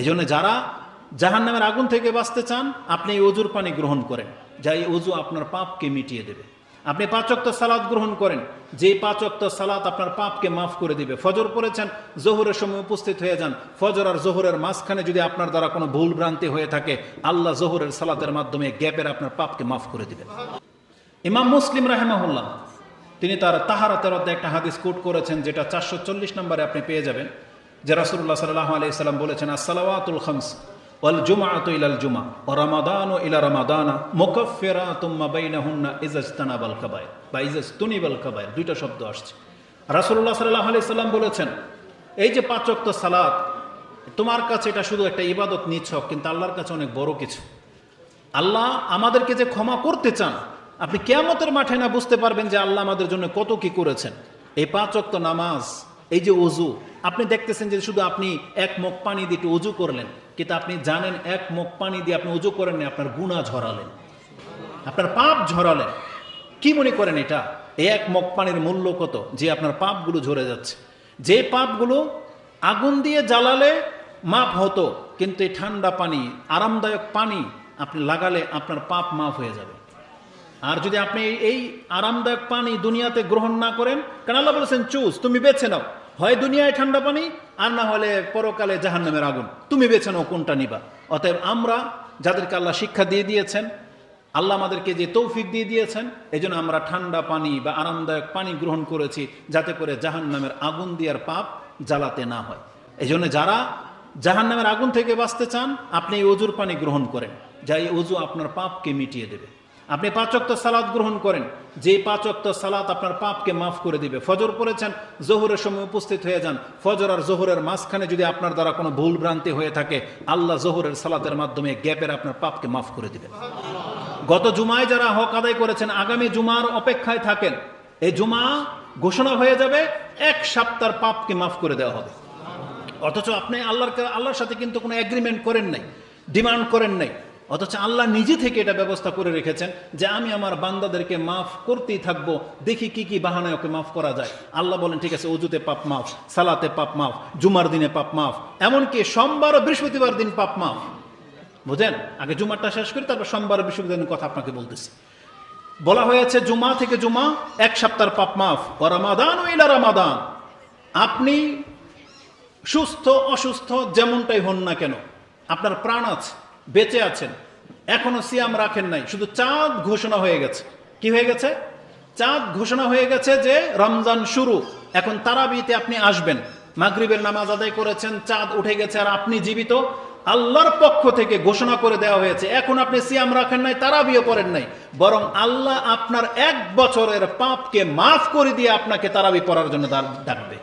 এই জন্য যারা জাহান নামের আগুন থেকে বাঁচতে চান, আপনি এই অজুর পানি গ্রহণ করেন, যা এই অজু আপনার পাপকে মিটিয়ে দেবে। আপনি পাঁচক্ত সালাদ গ্রহণ করেন, যে পাঁচক্ত সালাদ আপনার পাপকে মাফ করে দিবে। ফজর পড়েছেন, জোহরের সময় উপস্থিত হয়ে যান। ফজর আর জোহরের মাঝখানে যদি আপনার দ্বারা কোনো ভুল ভ্রান্তি হয়ে থাকে, আল্লাহ জোহরের সালাতের মাধ্যমে গ্যাপের আপনার পাপকে মাফ করে দিবেন। ইমাম মুসলিম রাহেমাহুল্লাহ, তিনি তার তাহারাতের অধ্যায় একটা হাদিস কোট করেছেন, যেটা চারশো চল্লিশ নম্বরে আপনি পেয়ে যাবেন। যে রাসুল্লাহ সাল্লাহ আলি সাল্লাম বলেছেন, আসসালাওয়াতুল খামস ওয়াল জুমাআতু ইলাল জুমা ও রামাদান ও ইলা রামাদানা মুকাফফিরাতুম মা বাইনাহুন্না ইজাজতানাবাল কাবায় বা ইজাজতুনিবাল কাবায় দুইটা শব্দ আসছে। রাসূলুল্লাহ সাল্লাহ আলাইহি সাল্লাম বলেছেন, এই যে পাঁচ ওয়াক্ত সালাত, তোমার কাছে এটা শুধু একটা ইবাদত নিছক, কিন্তু আল্লাহর কাছে অনেক বড় কিছু। আল্লাহ আমাদেরকে যে ক্ষমা করতে চান, আপনি কেয়ামতের মাঠে না বুঝতে পারবেন যে আল্লাহ আমাদের জন্য কত কি করেছেন। এই পাঁচ অক্ত নামাজ, এই যে অজু আপনি দেখতেছেন যে শুধু আপনি এক মুখ পানি দিয়ে একটু অজু করলেন কিন্তু আপনি জানেন এক মুখ পানি দিয়ে আপনি অজু করেন না, আপনার গুণা ঝরালেন। আপনার পাপ ঝরালেন। কি মনে করেন এটা? এক মগ পানির মূল্য কত? যে আপনার পাপগুলো ঝরে যাচ্ছে। যে পাপগুলো আগুন দিয়ে জ্বালালে মাপ হতো কিন্তু এই ঠান্ডা পানি আরামদায়ক পানি আপনি লাগালে আপনার পাপ মাফ হয়ে যাবে। আর যদি আপনি এই আরামদায়ক পানি দুনিয়াতে গ্রহণ না করেন কারণ আল্লাহ বলেছেন চুজ তুমি বেছে নাও। হয় দুনিয়ায় ঠান্ডা পানি, আর না হলে পরকালে জাহান্নামের আগুন। তুমি বেছে নাও কোনটা নিবা। অতএব আমরা যাদেরকে আল্লাহ শিক্ষা দিয়ে দিয়েছেন, আল্লাহ আমাদেরকে যে তৌফিক দিয়ে দিয়েছেন এই আমরা ঠান্ডা পানি বা আরামদায়ক পানি গ্রহণ করেছি, যাতে করে জাহান নামের আগুন দিয়ার পাপ জ্বালাতে না হয়। এই যারা জাহান নামের আগুন থেকে বাঁচতে চান, আপনি এই অজুর পানি গ্রহণ করেন। যা এই অজু আপনার পাপকে মিটিয়ে দেবে। আপনি পাঁচক্ত সালাদ গ্রহণ করেন যে পাঁচক্ত সালাত আপনার পাপকে মাফ করে দিবে। ফজর পড়েছেন, জোহরের সময় উপস্থিত হয়ে যান। ফজর আর জোহরের মাঝখানে যদি আপনার দ্বারা কোনো ভুল ভ্রান্তি হয়ে থাকে, আল্লাহ জোহরের সালাতের মাধ্যমে গ্যাপের আপনার পাপকে মাফ করে দিবে। গত জুমায় যারা হক আদায় করেছেন, আগামী জুমার অপেক্ষায় থাকেন, এই জুমা ঘোষণা হয়ে যাবে, এক সপ্তাহ পাপকে মাফ করে দেওয়া হবে। অথচ আপনি আল্লাহর আল্লাহর সাথে কিন্তু কোনো এগ্রিমেন্ট করেন নাই ডিমান্ড করেন নাই। অথচ আল্লাহ নিজে থেকে এটা ব্যবস্থা করে রেখেছেন যে আমি আমার বান্দাদেরকে মাফ করতেই থাকব, দেখি কি কি বাহানায় ওকে মাফ করা যায়। আল্লাহ বলেন, ঠিক আছে, অজুতে পাপ মাফ, সালাতে পাপ মাফ, জুমার দিনে পাপ মাফ, এমনকি সোমবার ও বৃহস্পতিবার দিন পাপ মাফ। বুঝেন? আগে জুমারটা শেষ করি, তারপর সোমবার ও বৃহস্পতিবার কথা আপনাকে বলতেছি। বলা হয়েছে, জুমা থেকে জুমা, এক সপ্তাহ পাপ মাফ ও রামাদান ও ইলা রামাদান। আপনি সুস্থ, অসুস্থ, যেমনটাই হন না কেন, আপনার প্রাণ আছে। বেঁচে আছেন। এখনও সিয়াম রাখেন নাই। শুধু চাঁদ ঘোষণা হয়ে গেছে। কি হয়ে গেছে? চাঁদ ঘোষণা হয়ে গেছে যে রমজান শুরু। এখন তারাবিতে আপনি আসবেন। মাগরিবের নামাজ আদায় করেছেন, চাঁদ উঠে গেছে আর আপনি জীবিত। আল্লাহর পক্ষ থেকে ঘোষণা করে দেওয়া হয়েছে, এখন আপনি সিয়াম রাখেন নাই, তারাবিও পড়েন নাই। বরং আল্লাহ আপনার এক বছরের পাপকে মাফ করে দিয়ে আপনাকে তারাবি পড়ার জন্য ডাকবে।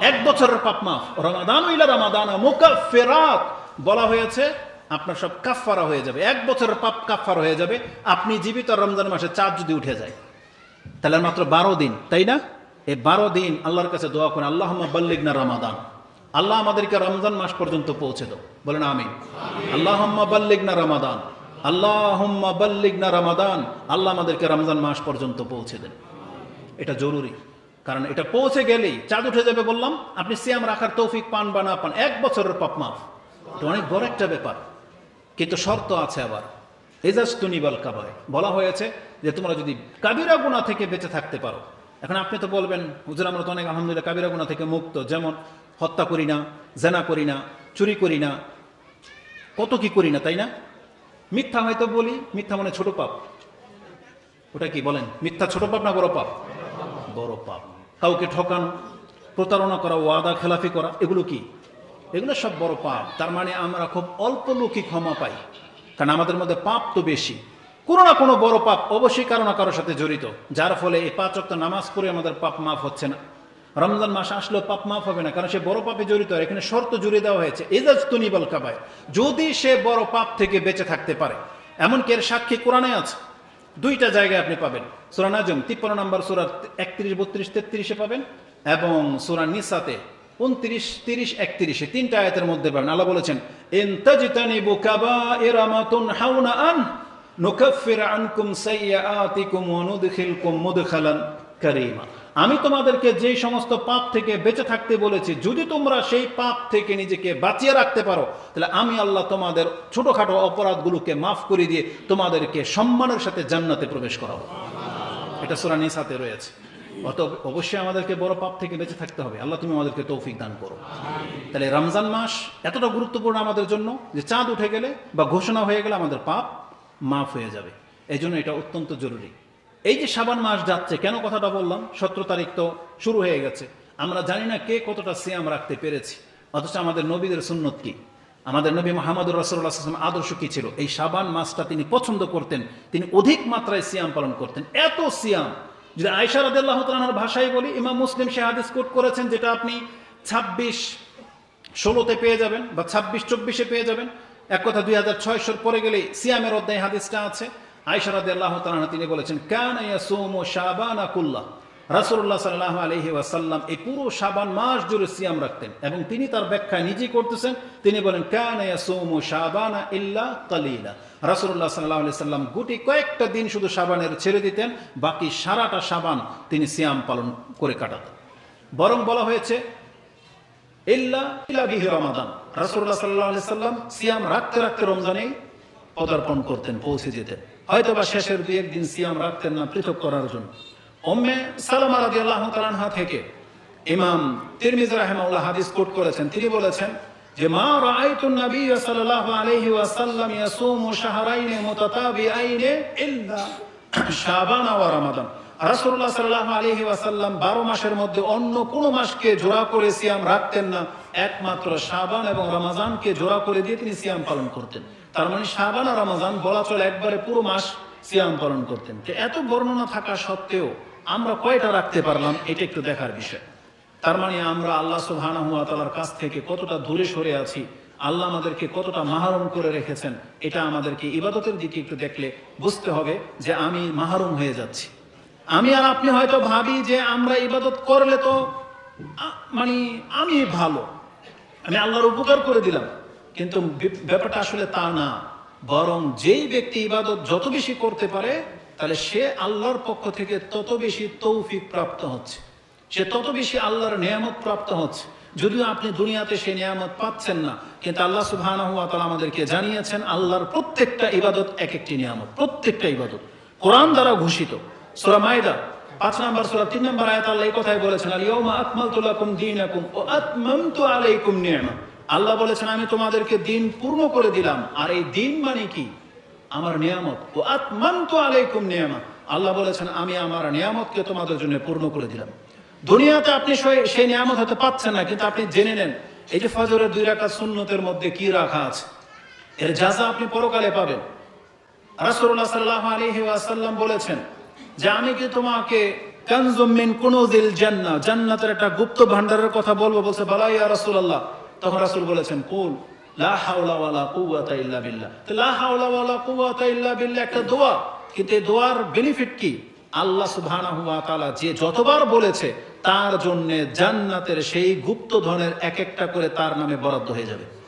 এক বছরের পাপ মাফ। রমাদান রমাদান মুকাফফিরাত বলা হয়েছে আপনার সব কাফফারা হয়ে যাবে। এক বছরের পাপ কাফফার হয়ে যাবে। আপনি জীবিত রমজান মাসে চাঁদ যদি উঠে যায়, তাহলে মাত্র বারো দিন, তাই না? এই বারো দিন আল্লাহর কাছে দোয়া করেন আল্লাহ বাল্লিগ না রমাদান। আল্লাহ আমাদেরকে রমজান মাস পর্যন্ত পৌঁছে দাও। বলেন আমি আল্লাহ বাল্লিগ না রমাদান। আল্লাহ বাল্লিগ না রমাদান। আল্লাহ আমাদেরকে রমজান মাস পর্যন্ত পৌঁছে দেন। এটা জরুরি, কারণ এটা পৌঁছে গেলেই চাঁদ উঠে যাবে বললাম, আপনি সিয়াম রাখার তৌফিক পান বা না পান, এক বছরের পাপ মাফ। এটা অনেক বড় একটা ব্যাপার। কিন্তু শর্ত আছে আবার। এজাজ তুনিবাল কাবায়। বলা হয়েছে যে তোমরা যদি কাবিরা গুণা থেকে বেঁচে থাকতে পারো। এখন আপনি তো বলবেন, হুজুর, আমরা তো অনেক আলহামদুলিল্লাহ কাবিরা গুণা থেকে মুক্ত। যেমন হত্যা করি না, জেনা করি না, চুরি করি না, কত কি করি না, তাই না? মিথ্যা হয়তো বলি, মিথ্যা মানে ছোট পাপ। ওটা কি বলেন? মিথ্যা ছোট পাপ না বড় পাপ? বড় পাপ। কাউকে ঠকানো, প্রতারণা করা, ওয়াদা, খেলাফি করা, এগুলো কি? এগুলো সব বড় পাপ। তার মানে আমরা খুব অল্প লোকই ক্ষমা পাই। কারণ আমাদের মধ্যে পাপ তো বেশি। কোনো না কোনো বড় পাপ অবশ্যই কারও না কারোর সাথে জড়িত। যার ফলে এই পাঁচ অক্ট নামাজ পড়ে আমাদের পাপ মাফ হচ্ছে না। রমজান মাস আসলেও পাপ মাফ হবে না, কারণ সে বড় পাপে জড়িত। আর এখানে শর্ত জুড়ে দেওয়া হয়েছে এজাজ তুনিবাল কাবায় যদি সে বড় পাপ থেকে বেঁচে থাকতে পারে। এমনকি এর সাক্ষী কোরআনে আছে। দুইটা জায়গায় আপনি পাবেন। সুরা নাজম, তিপ্পান্ন নম্বর সুরা একত্রিশ, বত্রিশ, তেত্রিশে পাবেন এবং সুরা নিসাতে উনত্রিশ, তিরিশ, একত্রিশে। তিনটা মধ্যে পাবেন। আল্লাহ বলেছেন তুনহাউনা আন নুকাফির আনকুম ওয়া নুদখিলকুম মুদখালান কারীমা। আমি তোমাদেরকে যেই সমস্ত পাপ থেকে বেঁচে থাকতে বলেছি, যদি তোমরা সেই পাপ থেকে নিজেকে বাঁচিয়ে রাখতে পারো, তাহলে আমি আল্লাহ তোমাদের ছোটখাটো অপরাধগুলোকে মাফ করে দিয়ে তোমাদেরকে সম্মানের সাথে জান্নাতে প্রবেশ করাবো। এটা সুরা সাথে রয়েছে। অত অবশ্যই আমাদেরকে বড় পাপ থেকে বেঁচে থাকতে হবে। আল্লাহ তুমি আমাদেরকে তৌফিক দান করো। তাহলে রমজান মাস এতটা গুরুত্বপূর্ণ আমাদের জন্য যে চাঁদ উঠে গেলে বা ঘোষণা হয়ে গেলে আমাদের পাপ মাফ হয়ে যাবে। এই জন্য এটা অত্যন্ত জরুরি। এই যে সাবান মাস যাচ্ছে, কেন কথাটা বললাম? সতেরো তারিখ তো শুরু হয়ে গেছে। আমরা জানি না কে কতটা সিয়াম রাখতে পেরেছি। অথচ আমাদের নবীদের সুন্নত কি? আমাদের নবী মোহাম্মদুর রসুল্লাহাম আদর্শ কি ছিল? এই সাবান মাসটা তিনি পছন্দ করতেন। তিনি অধিক মাত্রায় সিয়াম পালন করতেন। এত সিয়াম যদি আয়সা রাদিয়াল্লাহ তালার ভাষায় বলি, ইমাম মুসলিম সে হাদিস কোট করেছেন যেটা আপনি ছাব্বিশ ষোলোতে পেয়ে যাবেন বা ছাব্বিশ চব্বিশে পেয়ে যাবেন। এক কথা, দুই হাজার ছয়শোর পরে গেলে সিয়ামের অধ্যায় হাদিসটা আছে। আয়সা রাদিয়াল্লাহ তাআলা তিনি বলেছেন, কান ও শাহবান কুল্লাহ। রাসূলুল্লাহ সাল্লাল্লাহু আলাইহি ওয়াসাল্লাম এই পুরো শাবান মাস জুড়ে সিয়াম রাখতেন এবং তিনি তার ব্যাখ্যায় নিজেই করতেছেন। তিনি বলেন শাবানা ইল্লা কালিলা। রাসূলুল্লাহ সাল্লাল্লাহু আলাইহি সাল্লাম গুটি কয়েকটা দিন শুধু শাবানের ছেড়ে দিতেন, বাকি সারাটা সাবান তিনি সিয়াম পালন করে কাটাতেন। বরং বলা হয়েছে, ইল্লা ইল্লা বিহি রমাদান। রাসূলুল্লাহ সাল্লাল্লাহু আলাইহি সাল্লাম সিয়াম রাখতে রাখতে রমজানেই পদার্পণ করতেন, পৌঁছে যেতেন। হয়তো বা শেষের দুই একদিন সিয়াম রাখতেন না পৃথক করার জন্য। উম্মে সালামা রাদিয়াল্লাহু তাআলা থেকে ইমাম তিরমিজি রাহিমাহুল্লাহ হাদিস কোট করেছেন। তিনি বলেছেন যে, মা রাআইতু নবী সাল্লাল্লাহু আলাইহি ওয়াসাল্লাম ইয়াসুমু শাহরাইন মুতাতাবিআইন ইল্লা শাবান ওয়া রমাদান। রাসূলুল্লাহ সাল্লাল্লাহু আলাইহি ওয়াসাল্লাম 12 মাসের মধ্যে অন্য কোন মাসকে জোড়া করে সিয়াম রাখতেন না। একমাত্র শাবান এবং রমাজানকে জোড়া করে দিয়ে তিনি সিয়াম পালন করতেন। তার মানে শাবান আর রমাজান বলা চলে একবারে পুরো মাস সিয়াম পালন করতেন। এত বর্ণনা থাকা সত্ত্বেও আমরা কয়টা রাখতে পারলাম, এটা একটু দেখার বিষয়। তার মানে আমরা আল্লাহ সুবহানাহু ওয়া তাআলার কাছ থেকে কতটা দূরে সরে আছি, আল্লাহ আমাদেরকে কতটা মাহরুম করে রেখেছেন, এটা আমাদেরকে ইবাদতের দিকে একটু দেখলে বুঝতে হবে যে আমি মাহরুম হয়ে যাচ্ছি। আমি আর আপনি হয়তো ভাবি যে আমরা ইবাদত করলে তো মানে আমি ভালো, আমি আল্লাহর উপকার করে দিলাম। কিন্তু ব্যাপারটা আসলে তা না, বরং যেই ব্যক্তি ইবাদত যত বেশি করতে পারে তাহলে সে আল্লাহর পক্ষ থেকে তত বেশি তৌফিক প্রাপ্ত হচ্ছে। সে তত বেশি আল্লাহর নিয়ামত প্রাপ্ত হচ্ছে। যদিও আপনি দুনিয়াতে সেই নিয়ামত পাচ্ছেন না, কিন্তু আল্লাহ তাআলা আমাদেরকে জানিয়েছেন, আল্লাহর প্রত্যেকটা ইবাদত এক একটি নিয়ামত, প্রত্যেকটা ইবাদত। কোরআন দ্বারা ঘোষিত। সূরা মাইদা পাঁচ নাম্বার সূরা, তিন নাম্বার আয়াত আল্লাহ এই কথাই বলেছেন আল ইয়াউমা আকমালতু লাকুম দীনাকুম ওয়া আতমামতু আলাইকুম নি'মা আল্লাহ বলেছেন, আমি তোমাদেরকে দিন পূর্ণ করে দিলাম। আর এই দিন মানে কি? আমার নিয়ামত। ও আতমামতু আলাইকুম নিয়ামা। আল্লাহ বলেছেন, আমি আমার নিয়ামতকে তোমাদের জন্য পূর্ণ করে দিলাম। দুনিয়াতে আপনি সেই- নিয়ামত হতে পাচ্ছেন না, কিন্তু আপনি জেনে নেন, এই যে ফজরের দুই রাকাত সুন্নতের মধ্যে কি রাখা আছে। এর যাজা আপনি পরকালে পাবেন। রাসূলুল্লাহ সাল্লাল্লাহু আলাইহি ওয়াসাল্লাম বলেছেন যে, আমি কি তোমাকে কানজুম মিন কুনুজিল জান্নাহ, জান্নাতের একটা গুপ্ত ভান্ডারের কথা বলব? বলছে, বালা ইয়া রাসূলুল্লাহ। তখন রাসূল বলেছেন, কুল। একটা দোয়া। কিন্তু দোয়ার বেনিফিট কি? যে যতবার বলেছে, তার জন্য জান্নাতের সেই গুপ্ত ধনের এক একটা করে তার নামে বরাদ্দ হয়ে যাবে।